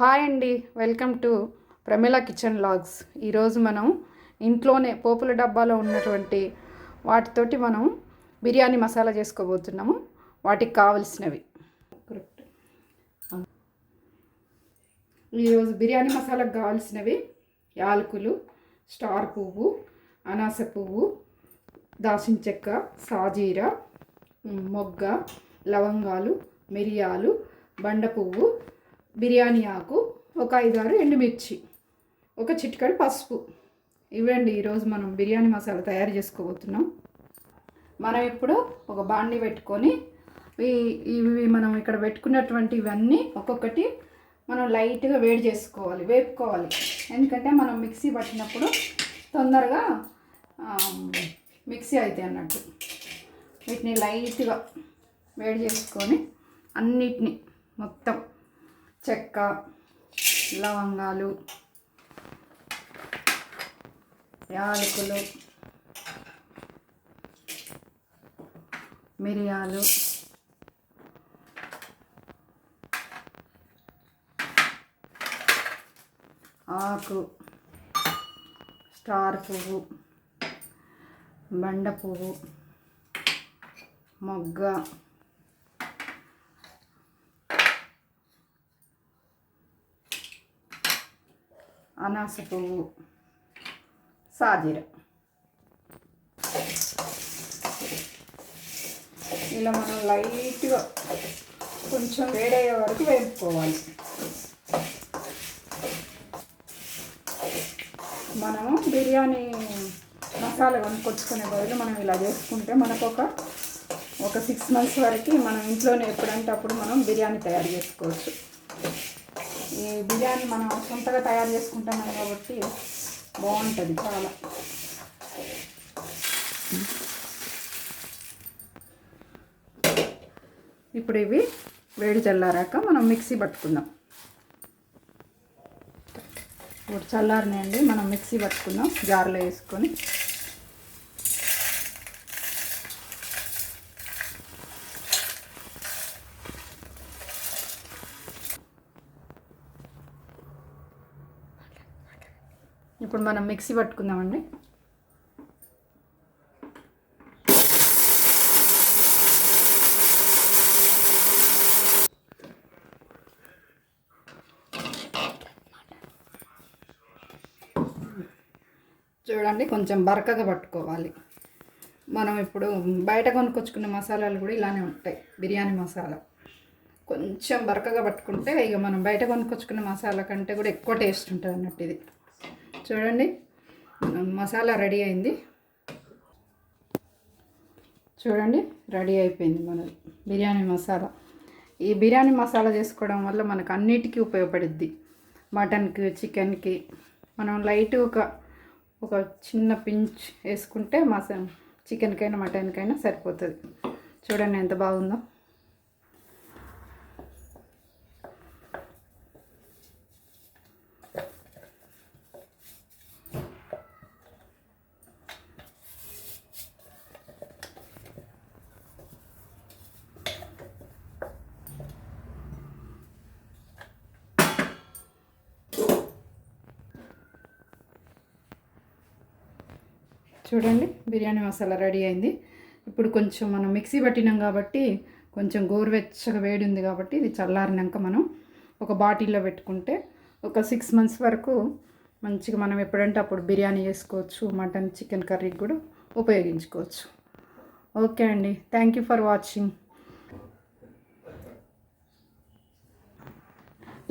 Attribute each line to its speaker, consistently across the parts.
Speaker 1: Hi అండి welcome to Pramila kitchen logs. ఈరోజు మనం ఇంట్లోనే పోపుల డబ్బాలో ఉన్నటువంటి వాటితోటి మనం బిర్యానీ మసాలా చేసుకోబోతున్నాము. వాటికి కావలసినవి. ఈరోజు బిర్యానీ మసాలాకు కావాల్సినవి యాలకులు స్టార్ పువ్వు అనాస పువ్వు దాచిన చెక్క సాజీర మొగ్గ లవంగాలు మిరియాలు బండ పువ్వు బిర్యానీ ఆకు ఒక ఐదారు ఎండుమిర్చి ఒక చిట్కడి పసుపు. ఇవ్వండి ఈరోజు మనం బిర్యానీ మసాలా తయారు చేసుకోబోతున్నాం. మనం ఇప్పుడు ఒక బాండి పెట్టుకొని ఇవి మనం ఇక్కడ పెట్టుకున్నటువంటి ఇవన్నీ ఒక్కొక్కటి మనం లైట్గా వేడి చేసుకోవాలి వేపుకోవాలి. ఎందుకంటే మనం మిక్సీ పట్టినప్పుడు తొందరగా మిక్సీ అవుతాయి అన్నట్టు. వీటిని లైట్గా వేడి చేసుకొని అన్నిటిని మొత్తం చెక్క లవంగాలు యాలకులు మిరియాలు ఆకు స్టార్ పువ్వు బండ పువ్వు మొగ్గ అనాస పువ్వు సాజీర. ఇలా మనం లైట్గా కొంచెం వేడయ్యే వరకు వేపుకోవాలి. మనము బిర్యానీ మసాలా కొనుక్కొచ్చుకునే బదులు మనం ఇలా చేసుకుంటే మనకు ఒక ఒక సిక్స్ మంత్స్ వరకు మనం ఇంట్లోనే ఎప్పుడంటే అప్పుడు మనం బిర్యానీ తయారు చేసుకోవచ్చు. ఈ బిర్యానీ మనం సొంతగా తయారు చేసుకుంటున్నాం కాబట్టి బాగుంటుంది చాలా. ఇప్పుడు ఇవి వేడి చల్లారాక మనం మిక్సీ పట్టుకుందాం. ఇప్పుడు చల్లారినాయండి మనం మిక్సీ పట్టుకుందాం జార్లో వేసుకొని. ఇప్పుడు మనం మిక్సీ పట్టుకుందామండి. చూడండి కొంచెం బరకగా పట్టుకోవాలి. మనం ఇప్పుడు బయట కొనుక్కొచ్చుకున్న మసాలాలు కూడా ఇలానే ఉంటాయి బిర్యానీ మసాలా. కొంచెం బరకగా పట్టుకుంటే ఇక మనం బయట కొనుక్కొచ్చుకున్న మసాలా కంటే కూడా ఎక్కువ టేస్ట్ ఉంటుంది అన్నట్టు ఇది. చూడండి. మసాలా రెడీ అయింది. చూడండి రెడీ అయిపోయింది మన బిర్యానీ మసాలా. ఈ బిర్యానీ మసాలా చేసుకోవడం వల్ల మనకు అన్నిటికీ ఉపయోగపడుద్ది. మటన్కి చికెన్కి. మనం లైట్ ఒక ఒక చిన్న పించ్ వేసుకుంటే మసా చికెన్కైనా మటన్కైనా సరిపోతుంది. చూడండి ఎంత బాగుందో. చూడండి బిర్యానీ మసాలా రెడీ అయింది. ఇప్పుడు కొంచెం మనం మిక్సీ పట్టినాం కాబట్టి కొంచెం గోరువెచ్చగా వేడి ఉంది కాబట్టి ఇది చల్లారినాక మనం ఒక బాటిల్లో పెట్టుకుంటే ఒక సిక్స్ మంత్స్ వరకు మంచిగా మనం ఎప్పుడంటే అప్పుడు బిర్యానీ చేసుకోవచ్చు మటన్ చికెన్ కర్రీకి కూడా ఉపయోగించుకోవచ్చు. ఓకే అండి thank you for watching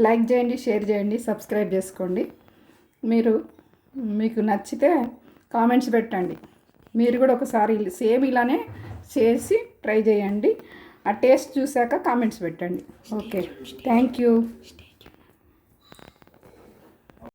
Speaker 1: like చేయండి షేర్ చేయండి సబ్స్క్రైబ్ చేసుకోండి. మీరు మీకు నచ్చితే కామెంట్స్ పెట్టండి. మీరు కూడా ఒకసారి సేమ్ ఇలానే చేసి ట్రై చేయండి. ఆ టేస్ట్ చూశాక కామెంట్స్ పెట్టండి. ఓకే. Thank you.